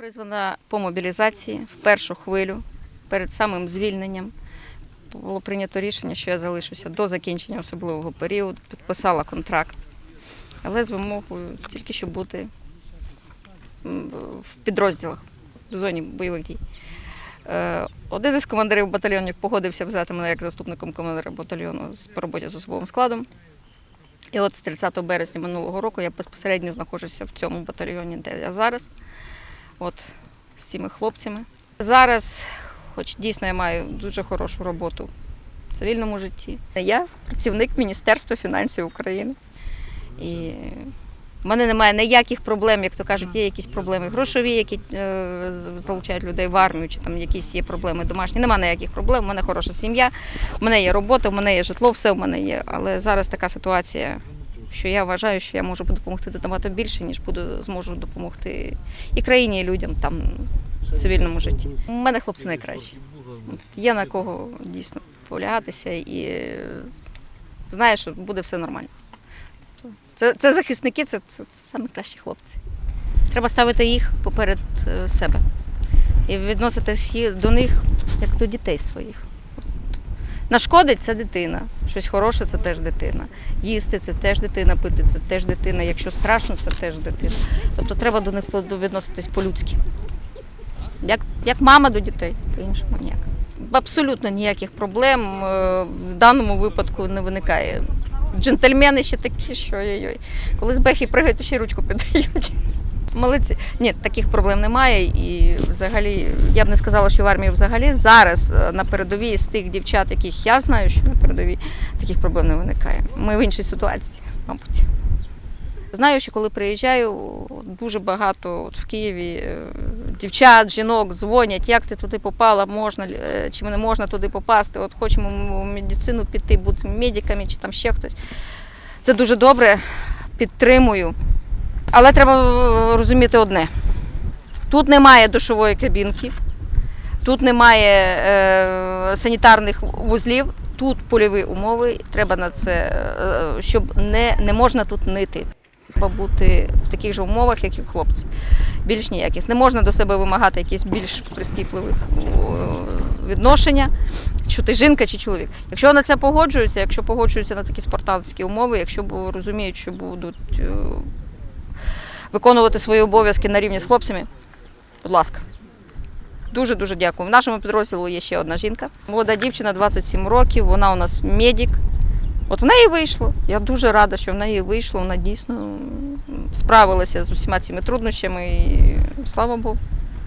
Призвана по мобілізації в першу хвилю перед самим звільненням. Було прийнято рішення, що я залишуся до закінчення особливого періоду, підписала контракт, але з вимогою тільки щоб бути в підрозділах в зоні бойових дій. Е, Один із командирів батальйонів погодився взяти мене як заступником командира батальйону по роботі з особовим складом. І от з 30 березня минулого року я безпосередньо знаходжуся в цьому батальйоні, де я зараз, от з цими хлопцями. Зараз, хоч дійсно я маю дуже хорошу роботу в цивільному житті, я працівник Міністерства фінансів України. І в мене немає ніяких проблем, як то кажуть, є якісь проблеми грошові, які е, залучають людей в армію, чи там якісь є проблеми домашні. Немає ніяких проблем. У мене хороша сім'я, в мене є робота, в мене є житло, все в мене є. Але зараз така ситуація, що я вважаю, що я можу допомогти набагато більше, ніж буду зможу допомогти і країні, і людям там в цивільному житті. У мене хлопці найкращі. Є на кого дійсно полягатися і знаю, що буде все нормально. Це, це захисники, це, це, це найкращі хлопці. Треба ставити їх поперед е, себе і відноситися до них як до дітей своїх. Нашкодить це дитина. Щось хороше це теж дитина. Їсти це теж дитина, пити це теж дитина. Якщо страшно, це теж дитина. Тобто треба до них відноситись по-людськи. Як, як мама до дітей, по-іншому ніяк. Абсолютно ніяких проблем е, в даному випадку не виникає. Джентльмени ще такі, що ой-ой. Коли з бехи пригають, то ще ручку піддають. Молодці. Ні, таких проблем немає. І взагалі, я б не сказала, що в армії взагалі зараз е, на передовій з тих дівчат, яких я знаю, що на передовій таких проблем не виникає. Ми в іншій ситуації, мабуть. Знаю, що коли приїжджаю, дуже багато от в Києві е, дівчат, жінок дзвонять, як ти туди попала, можна е, чи не можна туди попасти. От хочемо в медицину піти, бути медиками чи там ще хтось. Це дуже добре, підтримую. Але треба розуміти одне: тут немає душової кабінки, тут немає е, санітарних вузлів, тут польові умови. Треба на це, е, щоб не, не можна тут нити. Треба бути в таких же умовах, як і хлопці. Більш ніяких. Не можна до себе вимагати якісь більш прискіпливих відношення, що ти жінка чи чоловік. Якщо на це погоджуються, якщо погоджуються на такі спартанські умови, якщо розуміють, що будуть е, виконувати свої обов'язки на рівні з хлопцями, будь ласка. Дуже дуже дякую. В нашому підрозділу є ще одна жінка. Молода дівчина, 27 років. Вона у нас медик. От в неї вийшло. Я дуже рада, що в неї вийшло. Вона дійсно справилася з усіма цими труднощами. І слава Богу.